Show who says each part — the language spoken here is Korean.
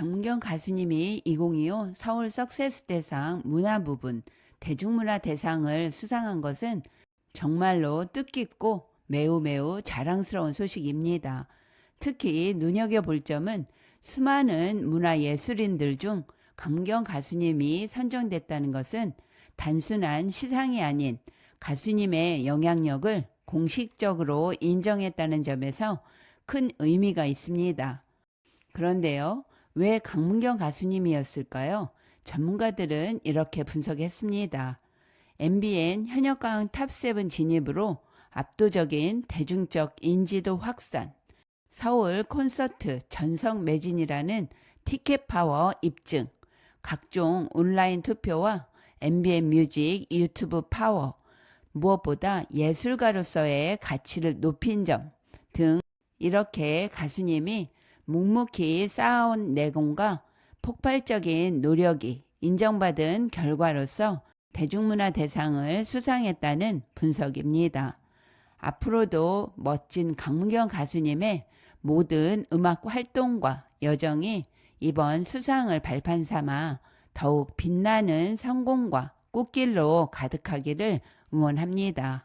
Speaker 1: 강문경 가수님이 2025 서울 석세스 대상 문화 부분 대중문화 대상을 수상한 것은 정말로 뜻깊고 매우 매우 자랑스러운 소식입니다. 특히 눈여겨볼 점은 수많은 문화예술인들 중 강문경 가수님이 선정됐다는 것은 단순한 시상이 아닌 가수님의 영향력을 공식적으로 인정했다는 점에서 큰 의미가 있습니다. 그런데요, 왜 강문경 가수님이었을까요? 전문가들은 이렇게 분석했습니다. MBN 현역강 탑7 진입으로 압도적인 대중적 인지도 확산, 서울 콘서트 전성 매진이라는 티켓 파워 입증, 각종 온라인 투표와 MBN 뮤직 유튜브 파워, 무엇보다 예술가로서의 가치를 높인 점 등 이렇게 가수님이 묵묵히 쌓아온 내공과 폭발적인 노력이 인정받은 결과로서 대중문화 대상을 수상했다는 분석입니다. 앞으로도 멋진 강문경 가수님의 모든 음악 활동과 여정이 이번 수상을 발판 삼아 더욱 빛나는 성공과 꽃길로 가득하기를 응원합니다.